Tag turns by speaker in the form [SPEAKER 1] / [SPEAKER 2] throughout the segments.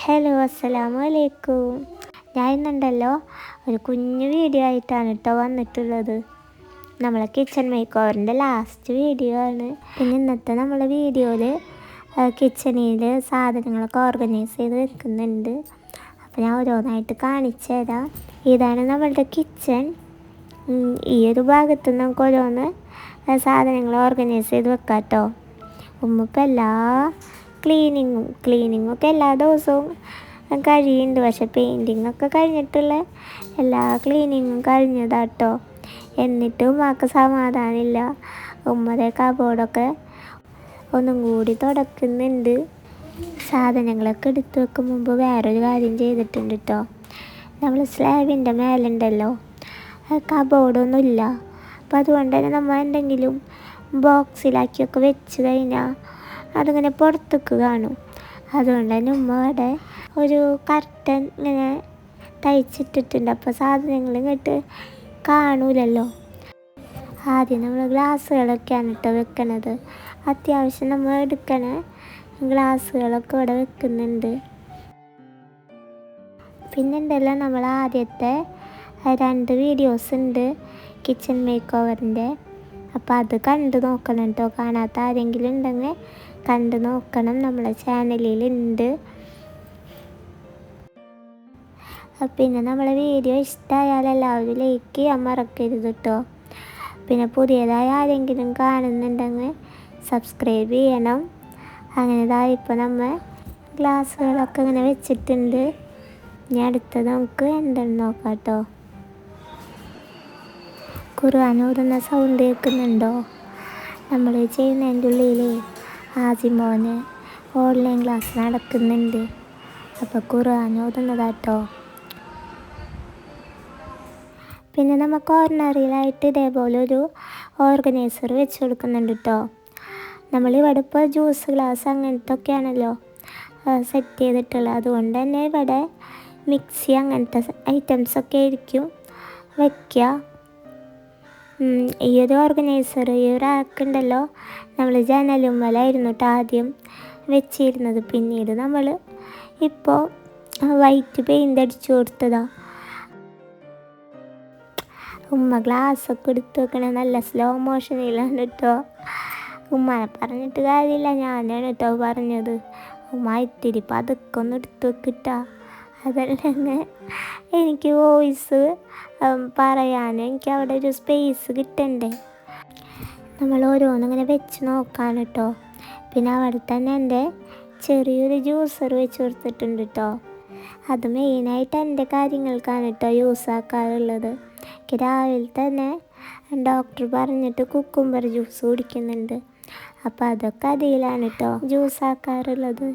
[SPEAKER 1] Hello അസ്സലാമു ഞാൻ ഇന്നുണ്ടല്ലോ ഒരു കുഞ്ഞു വീഡിയോ ആയിട്ടാണ് കേട്ടോ വന്നിട്ടുള്ളത്. നമ്മളെ കിച്ചൺ മേക്ക് ഓവറിന്റെ ലാസ്റ്റ് വീഡിയോ ആണ്. പിന്നെ ഇന്നത്തെ നമ്മളെ വീഡിയോയിൽ കിച്ചണിൽ സാധനങ്ങളൊക്കെ ഓർഗനൈസ് ചെയ്ത് വെക്കുന്നുണ്ട്. അപ്പോൾ ഞാൻ ഓരോന്നായിട്ട് കാണിച്ചു തരാം. ഇതാണ് നമ്മളുടെ കിച്ചൺ ഈ ഒരു ഭാഗത്ത് നമുക്ക് ഓരോന്ന് സാധനങ്ങൾ ഓർഗനൈസ് ചെയ്ത് വെക്കാം കേട്ടോ ഉമ്മപ്പം എല്ലാ ക്ലീനിങ്ങും ഒക്കെ എല്ലാ ദിവസവും കഴിയുന്നുണ്ട് പക്ഷെ പെയിന്റിങ്ങൊക്കെ കഴിഞ്ഞിട്ടുള്ള എല്ലാ ക്ലീനിങ്ങും കഴിഞ്ഞതാട്ടോ. എന്നിട്ടും ഉമ്മക്ക് സമാധാനമില്ല. ഉമ്മയുടെ കബോർഡൊക്കെ ഒന്നും കൂടി തുടക്കുന്നുണ്ട്. സാധനങ്ങളൊക്കെ എടുത്ത് വെക്കും മുമ്പ് വേറൊരു കാര്യം ചെയ്തിട്ടുണ്ട് കേട്ടോ നമ്മൾ സ്ലാബിന്റെ മേലുണ്ടല്ലോ. കബോർഡൊന്നുമില്ല അപ്പോൾ അതുകൊണ്ട് തന്നെ നമ്മൾ എന്തെങ്കിലും ബോക്സിലാക്കിയൊക്കെ വെച്ച് കഴിഞ്ഞാൽ അതിങ്ങനെ പുറത്തേക്ക് കാണും. അതുകൊണ്ട് തന്നെ ഉമ്മ അവിടെ ഒരു കർട്ടൻ ഇങ്ങനെ തയ്ച്ചിട്ടിട്ടുണ്ട്. അപ്പോൾ സാധനങ്ങൾ ഇങ്ങോട്ട് കാണൂലല്ലോ. ആദ്യം നമ്മൾ ഗ്ലാസ്സുകളൊക്കെയാണ് കേട്ടോ വെക്കണത്. അത്യാവശ്യം നമ്മൾ എടുക്കണ ഗ്ലാസ്സുകളൊക്കെ ഇവിടെ വെക്കുന്നുണ്ട്. പിന്നെന്തല്ല നമ്മൾ ആദ്യത്തെ രണ്ട് വീഡിയോസ് ഉണ്ട് കിച്ചൺ മേക്ക് ഓവറിന്റെ അപ്പോൾ അത് കണ്ടു നോക്കണം കേട്ടോ കാണാത്ത ആരെങ്കിലും ഉണ്ടെങ്കിൽ കണ്ടു നോക്കണം. നമ്മളെ ചാനലിലുണ്ട്. പിന്നെ നമ്മളെ വീഡിയോ ഇഷ്ടമായാൽ എല്ലാവരും ലൈക്ക് ചെയ്യാൻ മറക്കരുത് കേട്ടോ പിന്നെ പുതിയതായി ആരെങ്കിലും കാണുന്നുണ്ടെങ്കിൽ സബ്സ്ക്രൈബ് ചെയ്യണം. അങ്ങനെ ഇതാ ഇപ്പോൾ നമ്മൾ ഗ്ലാസ്സുകളൊക്കെ ഇങ്ങനെ വെച്ചിട്ടുണ്ട്. ഇനി അടുത്തത് നമുക്ക് എന്താണ് നോക്കാം കേട്ടോ ഖുർആൻ സൗണ്ട് കേൾക്കുന്നുണ്ടോ? നമ്മൾ ചെയ്യുന്നതിന്റെ ഉള്ളിൽ ആസിമോന് ഓൺലൈൻ ക്ലാസ് നടക്കുന്നുണ്ട്. അപ്പോൾ ഖുർആൻ ഓതുന്നതാട്ടോ. പിന്നെ നമ്മൾ കോർണറിലായിട്ട് ഇതേപോലെ ഒരു ഓർഗനൈസർ വെച്ച് കൊടുക്കുന്നുണ്ട് കേട്ടോ നമ്മളിവിടെ ഇപ്പോൾ ജ്യൂസ് ഗ്ലാസ് അങ്ങനത്തെ ഒക്കെയാണല്ലോ സെറ്റ് ചെയ്തിട്ടുള്ളത്. അതുകൊണ്ട് തന്നെ ഇവിടെ മിക്സി അങ്ങനത്തെ ഐറ്റംസൊക്കെ ആയിരിക്കും വയ്ക്കുക ഈ ഒരു ഓർഗനൈസർ ഈ ഒരു നമ്മൾ ജനലുമ്മലായിരുന്നു കേട്ടോ ആദ്യം വെച്ചിരുന്നത്. പിന്നീട് നമ്മൾ ഇപ്പോൾ വൈറ്റ് പെയിന്റ് അടിച്ചു കൊടുത്തതാ. ഉമ്മ ഗ്ലാസ്സൊക്കെ എടുത്ത് വെക്കണേ. നല്ല സ്ലോ മോഷനിലാണ് കേട്ടോ ഉമ്മനെ പറഞ്ഞിട്ട് കാര്യമില്ല. ഞാനാണ് കേട്ടോ പറഞ്ഞത്. ഉമ്മ ഇത്തിരി പതുക്കൊന്ന് എടുത്ത് വെക്കിട്ടാ അതല്ലെങ്കിൽ എനിക്ക് വോയിസ് പറയാൻ എനിക്ക് അവിടെ ഒരു സ്പേസ് കിട്ടണ്ടേ. നമ്മൾ ഓരോന്നിങ്ങനെ വെച്ച് നോക്കാൻ കേട്ടോ പിന്നെ അവിടെ തന്നെ എന്റെ ചെറിയൊരു ജ്യൂസർ വെച്ച് കൊടുത്തിട്ടുണ്ട് കേട്ടോ അത് മെയിനായിട്ട് എന്റെ കാര്യങ്ങൾക്കാണ് കേട്ടോ യൂസ് ആക്കാറുള്ളത്. എനിക്ക് രാവിലെ തന്നെ ഡോക്ടർ പറഞ്ഞിട്ട് കുക്കുംബർ ജ്യൂസ് കുടിക്കുന്നുണ്ട്. അപ്പോൾ അതൊക്കെ അതിലാണ് കേട്ടോ ജ്യൂസ് ആക്കാറുള്ളത്.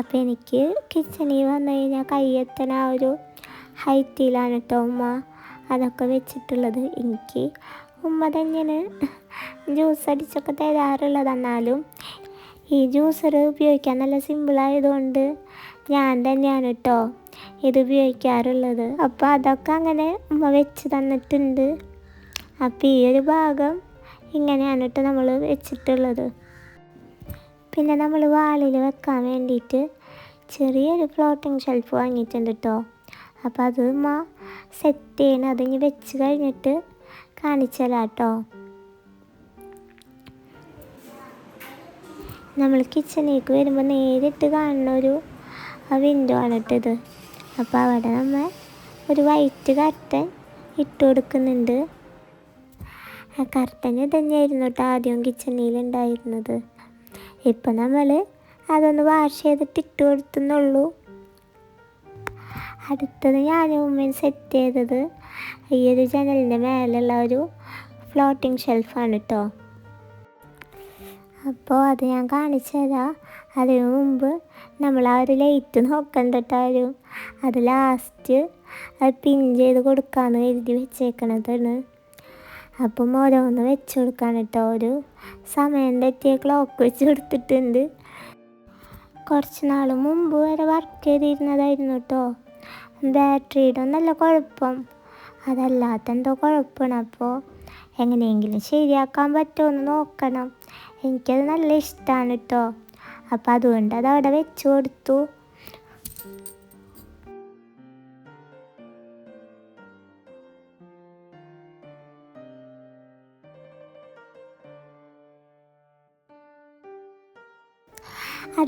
[SPEAKER 1] അപ്പോൾ എനിക്ക് കിച്ചണിൽ വന്നു കഴിഞ്ഞാൽ കയ്യെത്തണ ആ ഒരു ഹൈറ്റിലാണ് കേട്ടോ ഉമ്മ. അതൊക്കെ വെച്ചിട്ടുള്ളത്. എനിക്ക് ഉമ്മ തന്നെയാണ് ജ്യൂസ് അടിച്ചൊക്കെ തരാറുള്ളത്. എന്നാലും ഈ ജ്യൂസർ ഉപയോഗിക്കാൻ നല്ല സിമ്പിളായതുകൊണ്ട് ഞാൻ തന്നെയാണ് കേട്ടോ ഇത് ഉപയോഗിക്കാറുള്ളത്. അപ്പോൾ അതൊക്കെ അങ്ങനെ ഉമ്മ വെച്ച് തന്നിട്ടുണ്ട്. അപ്പോൾ ഈ ഒരു ഭാഗം ഇങ്ങനെയാണ് കേട്ടോ നമ്മൾ വെച്ചിട്ടുള്ളത്. പിന്നെ നമ്മൾ വാളിൽ വെക്കാൻ വേണ്ടിയിട്ട് ചെറിയൊരു ഫ്ലോട്ടിങ് ഷെൽഫ് വാങ്ങിയിട്ടുണ്ട് കേട്ടോ അപ്പോൾ അത് മാ സെറ്റ് ചെയ്യണം. അതിന് വെച്ച് കഴിഞ്ഞിട്ട് കാണിച്ചതാ കേട്ടോ നമ്മൾ കിച്ചണിലേക്ക് വരുമ്പോൾ നേരിട്ട് കാണുന്ന ഒരു വിൻഡോ ആണ് ഇട്ടത് അപ്പോൾ അവിടെ നമ്മൾ ഒരു വൈറ്റ് കർട്ടൻ ഇട്ട് കൊടുക്കുന്നുണ്ട്. ആ കർട്ടൻ തന്നെയായിരുന്നു കേട്ടോ ആദ്യം കിച്ചണിയിൽ ഉണ്ടായിരുന്നത്. ഇപ്പം നമ്മൾ അതൊന്ന് വാഷ് ചെയ്തിട്ട് ഇട്ട് കൊടുത്തുന്നുള്ളൂ. അടുത്തത് ഞാൻ ഉമ്മയും സെറ്റ് ചെയ്തത് ഈ ഒരു ജനലിന്റെ മേലുള്ള ഒരു ഫ്ലോട്ടിംഗ് ഷെൽഫാണ് കേട്ടോ അപ്പോൾ അത് ഞാൻ കാണിച്ചു തരാം. അതിനു മുമ്പ് നമ്മൾ ആ ഒരു ലൈറ്റ് നോക്കണ്ട കേട്ടോ അത് ലാസ്റ്റ് അത് പിൻ ചെയ്ത് കൊടുക്കാമെന്ന് എഴുതി വെച്ചേക്കണതാണ് അപ്പം ഓരോന്ന് വെച്ച് കൊടുക്കാൻ കേട്ടോ. ഒരു സമയം തെറ്റിയ ക്ലോക്ക് വെച്ച് കൊടുത്തിട്ടുണ്ട്. കുറച്ച് നാൾ മുമ്പ് വരെ വർക്ക് ചെയ്തിരുന്നതായിരുന്നു കേട്ടോ. ബാറ്ററിയുടെ ഒന്നല്ല കുഴപ്പം. അതല്ലാത്ത എന്തോ കുഴപ്പമാണ്. അപ്പോൾ എങ്ങനെയെങ്കിലും ശരിയാക്കാൻ പറ്റുമോ എന്ന് നോക്കണം. എനിക്കത് നല്ല ഇഷ്ടമാണ് കേട്ടോ. അപ്പോൾ അതുകൊണ്ട് അത് അവിടെ വെച്ച് കൊടുത്തു.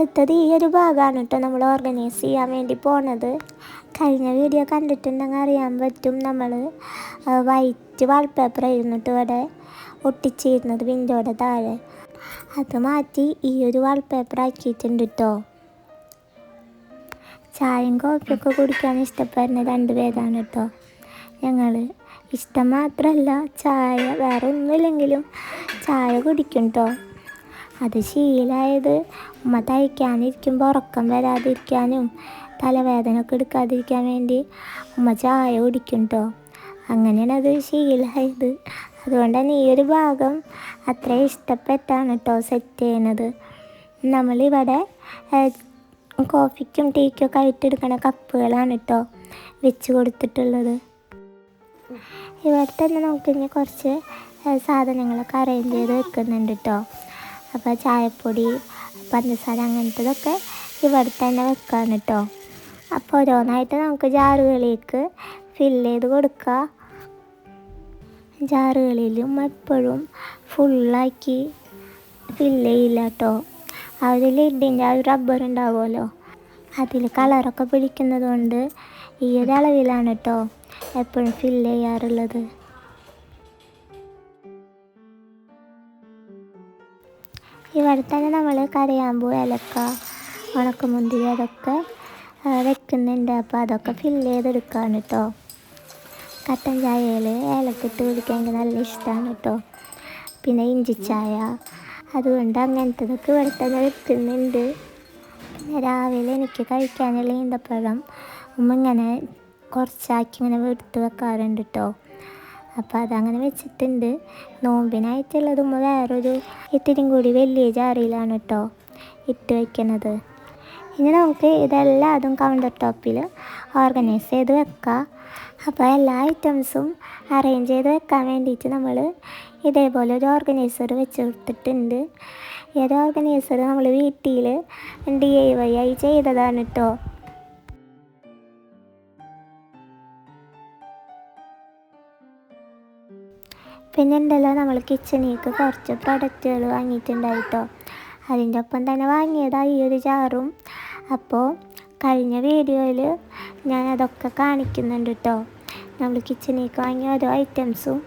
[SPEAKER 1] അടുത്തത് ഈ ഒരു ഭാഗമാണ് കേട്ടോ നമ്മൾ ഓർഗനൈസ് ചെയ്യാൻ വേണ്ടി പോണത്. കഴിഞ്ഞ വീഡിയോ കണ്ടിട്ടുണ്ടെങ്കിൽ അറിയാൻ പറ്റും നമ്മൾ വൈറ്റ് വാൾപേപ്പർ ആയിരുന്നു കേട്ടോ ഇവിടെ ഒട്ടിച്ചിരുന്നത് വിൻഡോയുടെ താഴെ. അത് മാറ്റി ഈ ഒരു വാൾപേപ്പർ ആക്കിയിട്ടുണ്ട് കേട്ടോ ചായയും കോഫിയൊക്കെ കുടിക്കാൻ ഇഷ്ടപ്പെടുന്ന രണ്ട് പേരാണ് കേട്ടോ ഞങ്ങൾ ഇഷ്ടം മാത്രമല്ല ചായ വേറെ ഒന്നുമില്ലെങ്കിലും ചായ കുടിക്കും കേട്ടോ അത് ശീലമായത് ഉമ്മ തയ്ക്കാനിരിക്കുമ്പോൾ ഉറക്കം വരാതിരിക്കാനും തലവേദന ഒക്കെ എടുക്കാതിരിക്കാൻ വേണ്ടി ഉമ്മ ചായ കുടിക്കും കേട്ടോ അങ്ങനെയാണ് അത് ശീലമായത് അതുകൊണ്ട് ഈ ഒരു ഭാഗം അത്ര ഇഷ്ടപ്പെട്ടാണ് കേട്ടോ സെറ്റ് ചെയ്യുന്നത് നമ്മളിവിടെ കോഫിക്കും ടീക്കും ഒക്കെ ആയിട്ടെടുക്കണ കപ്പുകളാണ് കേട്ടോ വെച്ച് കൊടുത്തിട്ടുള്ളത്. ഇവിടെ തന്നെ നമുക്ക് ഇനി കുറച്ച് സാധനങ്ങളൊക്കെ അറേഞ്ച് ചെയ്ത് വെക്കുന്നുണ്ട് കേട്ടോ അപ്പോൾ ചായപ്പൊടി പഞ്ചസാര അങ്ങനത്തതൊക്കെ ഇവിടെ തന്നെ വെക്കാണ് കേട്ടോ അപ്പോൾ ഓരോന്നായിട്ട് നമുക്ക് ജാറുകളിലേക്ക് ഫില്ല് ചെയ്ത് കൊടുക്കുക ജാറുകളിലും എപ്പോഴും ഫുള്ളാക്കി ഫില്ല് ചെയ്യില്ല കേട്ടോ ആ ഒരു ലിഡിന്റെ ആ ഒരു റബ്ബർ ഉണ്ടാവുമല്ലോ അതിൽ കളറൊക്കെ പിടിക്കുന്നത് കൊണ്ട് ഈ ഒരു അളവിലാണ് കേട്ടോ എപ്പോഴും ഫില്ല് ചെയ്യാറുള്ളത്. ഇവിടെ തന്നെ നമ്മൾ കരയാമ്പൂ ഏലക്ക ഉണക്കമുന്തിരി അതൊക്കെ വെക്കുന്നുണ്ട്. അപ്പോൾ അതൊക്കെ ഫില്ല് ചെയ്തെടുക്കുകയാണ് കേട്ടോ കട്ടൻ ചായയിൽ ഏലക്കിട്ട് കുടിക്കാൻ എനിക്ക് നല്ല ഇഷ്ടമാണ് കേട്ടോ പിന്നെ ഇഞ്ചി ചായ. അതുകൊണ്ട് അങ്ങനത്തതൊക്കെ ഇവിടെ തന്നെ വെക്കുന്നുണ്ട്. പിന്നെ രാവിലെ എനിക്ക് കഴിക്കാനുള്ള ഈന്തപ്പഴം ഉമ്മ ഇങ്ങനെ കുറച്ചാക്കി ഇങ്ങനെ എടുത്ത് വെക്കാറുണ്ട് കേട്ടോ അപ്പോൾ അതങ്ങനെ വെച്ചിട്ടുണ്ട്. നോമ്പിനായിട്ടുള്ളത് വേറൊരു ഇത്തിരിയും കൂടി വലിയ ജാറിയിലാണ് കേട്ടോ ഇട്ട് വയ്ക്കുന്നത് ഇനി നമുക്ക് ഇതെല്ലാം അതും കൗണ്ടർ ടോപ്പിൽ ഓർഗനൈസ് ചെയ്ത് വെക്കാം. അപ്പോൾ എല്ലാ ഐറ്റംസും അറേഞ്ച് ചെയ്ത് വെക്കാൻ വേണ്ടിയിട്ട് നമ്മൾ ഇതേപോലെ ഒരു ഓർഗനൈസർ വെച്ച് കൊടുത്തിട്ടുണ്ട്. ഈ ഓർഗനൈസർ നമ്മൾ വീട്ടിൽ ഡി ഐ വൈ ആയി ചെയ്തതാണ് കേട്ടോ പിന്നെ ഉണ്ടല്ലോ നമ്മൾ കിച്ചണിലേക്ക് കുറച്ച് പ്രൊഡക്റ്റുകൾ വാങ്ങിയിട്ടുണ്ടായിട്ടോ. അതിന്റെ ഒപ്പം തന്നെ വാങ്ങിയതാണ് ഈ ഒരു ചാറും അപ്പോൾ കഴിഞ്ഞ വീഡിയോയിൽ ഞാൻ അതൊക്കെ കാണിക്കുന്നുണ്ട് കേട്ടോ നമ്മൾ കിച്ചണിലേക്ക് വാങ്ങിയ ഓരോ ഐറ്റംസും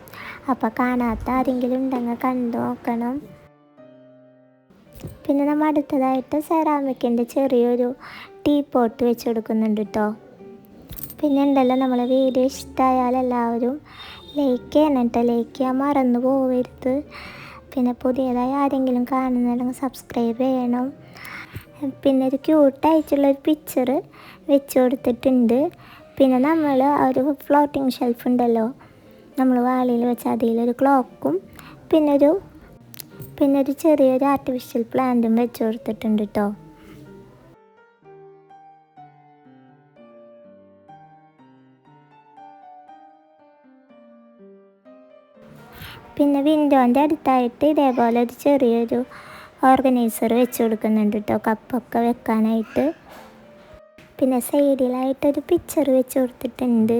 [SPEAKER 1] അപ്പോൾ കാണാത്ത ആരെങ്കിലും ഉണ്ടെങ്കിൽ കണ്ടു നോക്കണം. പിന്നെ നമ്മൾ അടുത്തതായിട്ട് സെറാമിക്കിന്റെ ചെറിയൊരു ടീ പോട്ട് വെച്ച് കൊടുക്കുന്നുണ്ട് കേട്ടോ പിന്നെ ഉണ്ടല്ലോ നമ്മളെ വീഡിയോ ഇഷ്ടമായാൽ എല്ലാവരും ലൈക്ക് ചെയ്യണം കേട്ടോ. ലൈക്ക് ചെയ്യാൻ മറന്നു പോകരുത് പിന്നെ പുതിയതായി ആരെങ്കിലും കാണുന്നുണ്ടെങ്കിൽ സബ്സ്ക്രൈബ് ചെയ്യണം. പിന്നെ ഒരു ക്യൂട്ടായിട്ടുള്ളൊരു പിക്ചർ വെച്ച് കൊടുത്തിട്ടുണ്ട്. പിന്നെ നമ്മൾ ഒരു ഫ്ലോട്ടിംഗ് ഷെൽഫ് ഉണ്ടല്ലോ. നമ്മൾ വാളിയിൽ വെച്ച അതിലൊരു ക്ലോക്കും പിന്നൊരു പിന്നൊരു ചെറിയൊരു ആർട്ടിഫിഷ്യൽ പ്ലാന്റും വെച്ച് കൊടുത്തിട്ടുണ്ട് കേട്ടോ. പിന്നെ വിൻഡോന്റെ അടുത്തായിട്ട് ഇതേപോലെ ഒരു ചെറിയൊരു ഓർഗനൈസർ വെച്ച് കൊടുക്കുന്നുണ്ട് കേട്ടോ കപ്പൊക്കെ വെക്കാനായിട്ട്. പിന്നെ സൈഡിലായിട്ടൊരു പിക്ചർ വെച്ച് കൊടുത്തിട്ടുണ്ട്.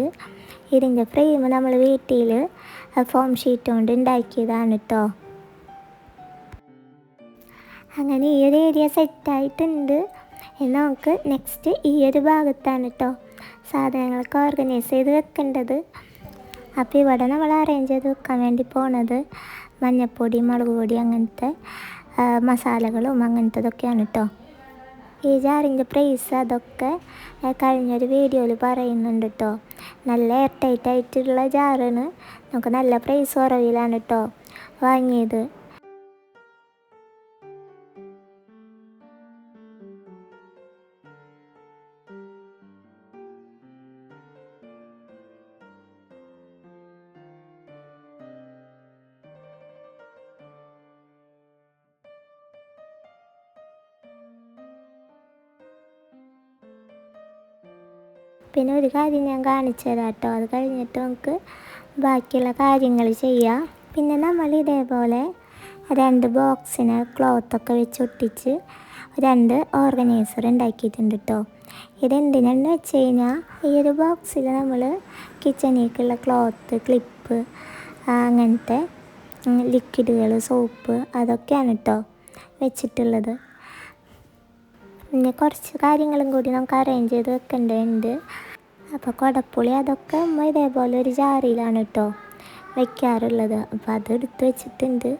[SPEAKER 1] ഇതിന്റെ ഫ്രെയിം നമ്മൾ വീട്ടിൽ ഫോം ഷീറ്റ് കൊണ്ട് ഉണ്ടാക്കിയതാണ് കേട്ടോ അങ്ങനെ ഈ ഒരു ഏരിയ സെറ്റായിട്ടുണ്ട്. ഇനി നമുക്ക് നെക്സ്റ്റ് ഈ ഒരു ഭാഗത്താണ് കേട്ടോ സാധനങ്ങളൊക്കെ ഓർഗനൈസ് ചെയ്ത് വെക്കേണ്ടത്. അപ്പോൾ ഇവിടെ നമ്മൾ അറേഞ്ച് ചെയ്ത് വെക്കാൻ വേണ്ടി പോണത് മഞ്ഞൾപ്പൊടി മുളക് പൊടി അങ്ങനത്തെ മസാലകളും അങ്ങനത്തതൊക്കെയാണ് കേട്ടോ ഈ ജാറിന്റെ പ്രൈസ് അതൊക്കെ കഴിഞ്ഞൊരു വീഡിയോയിൽ പറയുന്നുണ്ട് കേട്ടോ നല്ല എയർ ടൈറ്റ് ആയിട്ടുള്ള ജാറാണ്. നമുക്ക് നല്ല പ്രൈസ് കുറവിലാണ് കേട്ടോ വാങ്ങിയത്. പിന്നെ ഒരു കാര്യം ഞാൻ കാണിച്ചു തരാം കേട്ടോ. അത് കഴിഞ്ഞിട്ട് നമുക്ക് ബാക്കിയുള്ള കാര്യങ്ങൾ ചെയ്യാം. പിന്നെ നമ്മൾ ഇതേപോലെ രണ്ട് ബോക്സിന് ക്ലോത്തൊക്കെ വെച്ച് ഒട്ടിച്ച് രണ്ട് ഓർഗനൈസർ ഉണ്ടാക്കിയിട്ടുണ്ട് കേട്ടോ. ഇതെന്തിനാണെന്ന് വെച്ച് കഴിഞ്ഞാൽ ഈ ഒരു ബോക്സിൽ നമ്മൾ കിച്ചണിലേക്കുള്ള ക്ലോത്ത് ക്ലിപ്പ് അങ്ങനത്തെ ലിക്വിഡുകൾ സോപ്പ് അതൊക്കെയാണ് കേട്ടോ വെച്ചിട്ടുള്ളത്. പിന്നെ കുറച്ച് കാര്യങ്ങളും കൂടി നമുക്ക് അറേഞ്ച് ചെയ്ത് വെക്കേണ്ടതുണ്ട്. അപ്പോൾ കുടപ്പുളി അതൊക്കെ നമ്മൾ ഇതേപോലെ ഒരു ജാറിയിലാണ് കേട്ടോ വയ്ക്കാറുള്ളത് അപ്പോൾ അത് എടുത്ത് വെച്ചിട്ടുണ്ട്.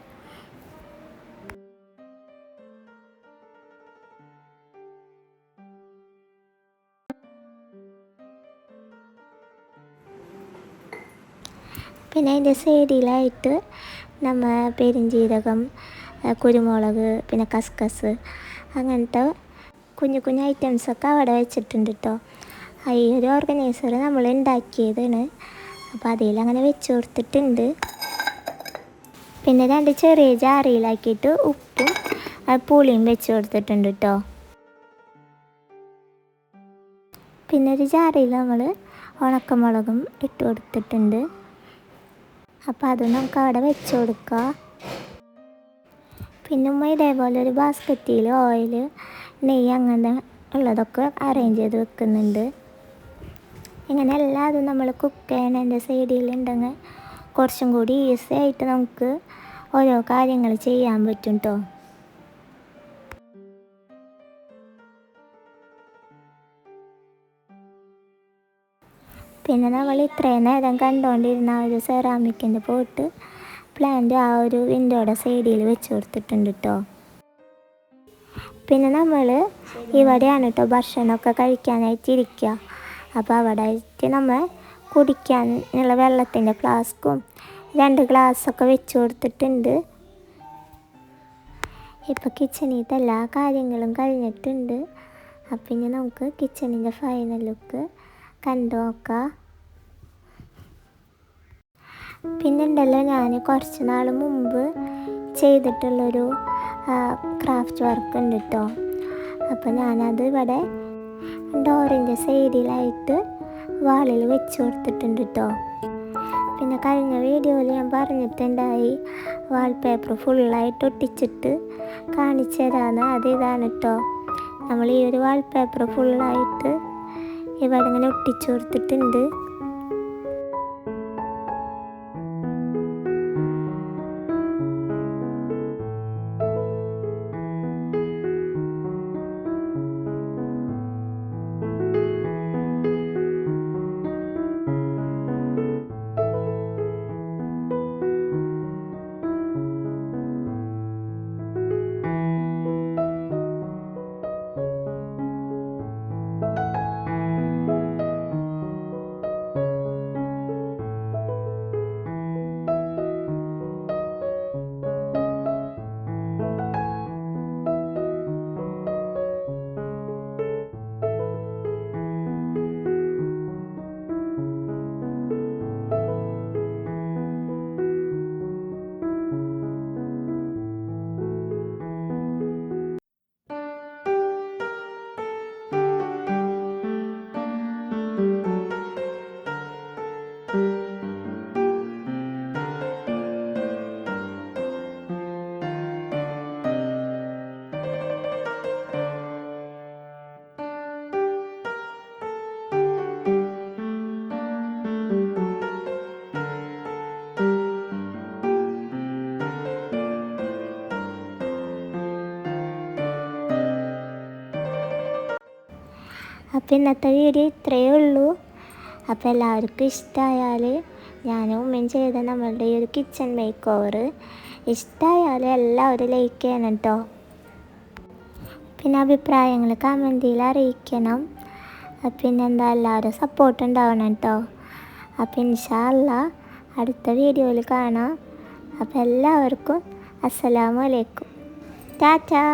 [SPEAKER 1] പിന്നെ അതിന്റെ സൈഡിലായിട്ട് നമ്മൾ പെരിഞ്ജീരകം കുരുമുളക് പിന്നെ കസ്കസ് അങ്ങനത്തെ കുഞ്ഞു കുഞ്ഞു ഐറ്റംസൊക്കെ അവിടെ വെച്ചിട്ടുണ്ട് കേട്ടോ ഈ ഒരു ഓർഗനൈസർ നമ്മൾ ഉണ്ടാക്കിയതാണ്. അപ്പോൾ അതിൽ അങ്ങനെ വെച്ച് കൊടുത്തിട്ടുണ്ട്. പിന്നെ രണ്ട് ചെറിയ ജാറിയിലാക്കിയിട്ട് ഉപ്പും പുളിയും വെച്ച് കൊടുത്തിട്ടുണ്ട് കേട്ടോ പിന്നെ ഒരു ജാറിയിൽ നമ്മൾ ഉണക്കമുളകും ഇട്ട് കൊടുത്തിട്ടുണ്ട്. അപ്പോൾ അത് നമുക്ക് അവിടെ വെച്ച് കൊടുക്കാം. പിന്നെ ഉമ്മ ഇതേപോലെ ഒരു ബാസ്ക്കറ്റിൽ ഓയിൽ നെയ്യ് അങ്ങനെ ഉള്ളതൊക്കെ അറേഞ്ച് ചെയ്ത് വെക്കുന്നുണ്ട്. ഇങ്ങനെ എല്ലാതും നമ്മൾ കുക്ക് ചെയ്യണതിന്റെ സൈഡിലുണ്ടെങ്കിൽ കുറച്ചും കൂടി ഈസി ആയിട്ട് നമുക്ക് ഓരോ കാര്യങ്ങൾ ചെയ്യാൻ പറ്റും കേട്ടോ പിന്നെ നമ്മൾ ഇത്രയും നേരം കണ്ടുകൊണ്ടിരുന്ന ആ ഒരു സെറാമിക്കിന്റെ പോട്ട് പ്ലാന്റ് ആ ഒരു വിൻഡോയുടെ സൈഡിൽ വെച്ച് കൊടുത്തിട്ടുണ്ട് കേട്ടോ പിന്നെ നമ്മൾ ഇവിടെയാണ് കേട്ടോ ഭക്ഷണമൊക്കെ കഴിക്കാനായിട്ട് ഇരിക്കുക അപ്പോൾ അവിടെ ആയിട്ട് നമ്മൾ കുടിക്കാനുള്ള വെള്ളത്തിന്റെ ഫ്ലാസ്കും രണ്ട് ഗ്ലാസ്സൊക്കെ വെച്ച് കൊടുത്തിട്ടുണ്ട്. ഇപ്പോൾ കിച്ചണിലത്തെ എല്ലാ കാര്യങ്ങളും കഴിഞ്ഞിട്ടുണ്ട്. അപ്പം ഇനി നമുക്ക് കിച്ചണിന്റെ ഫൈനൽ ലുക്ക് കണ്ടു നോക്കാം. പിന്നുണ്ടല്ലോ ഞാൻ കുറച്ച് നാൾ മുമ്പ് ചെയ്തിട്ടുള്ളൊരു ക്രാഫ്റ്റ് വർക്ക് ഉണ്ട് കേട്ടോ അപ്പോൾ ഞാനത് ഇവിടെ ഡോറിന്റെ സൈഡിലായിട്ട് വാളിൽ വെച്ച് കൊടുത്തിട്ടുണ്ട് കേട്ടോ പിന്നെ കഴിഞ്ഞ വീഡിയോയിൽ ഞാൻ പറഞ്ഞിട്ടുണ്ടായി വാൾപേപ്പർ ഫുള്ളായിട്ട് ഒട്ടിച്ചിട്ട് കാണിച്ചു തരാമെന്ന് അത് ഇതാണ് കേട്ടോ നമ്മൾ ഈ ഒരു വാൾപേപ്പർ ഫുള്ളായിട്ട് ഇവിടെ ഇങ്ങനെ ഒട്ടിച്ചു കൊടുത്തിട്ടുണ്ട്. അപ്പോൾ ഇന്നത്തെ വീഡിയോ ഇത്രയേ ഉള്ളൂ അപ്പോൾ എല്ലാവർക്കും ഇഷ്ടമായാൽ ഞാനും ഉമ്മയും ചെയ്ത നമ്മളുടെ ഈ ഒരു കിച്ചൺ മേക്ക് ഓവർ ഇഷ്ടമായാൽ എല്ലാവരും ലൈക്ക് ചെയ്യണം കേട്ടോ പിന്നെ അഭിപ്രായങ്ങൾ കമന്റിൽ അറിയിക്കണം. പിന്നെ എന്താ എല്ലാവരും സപ്പോർട്ട് ഉണ്ടാവണം കേട്ടോ അപ്പോൾ ഇൻഷാല്ല അടുത്ത വീഡിയോയിൽ കാണാം. അപ്പോൾ എല്ലാവർക്കും അസ്സലാമലൈക്കും ടാറ്റാ.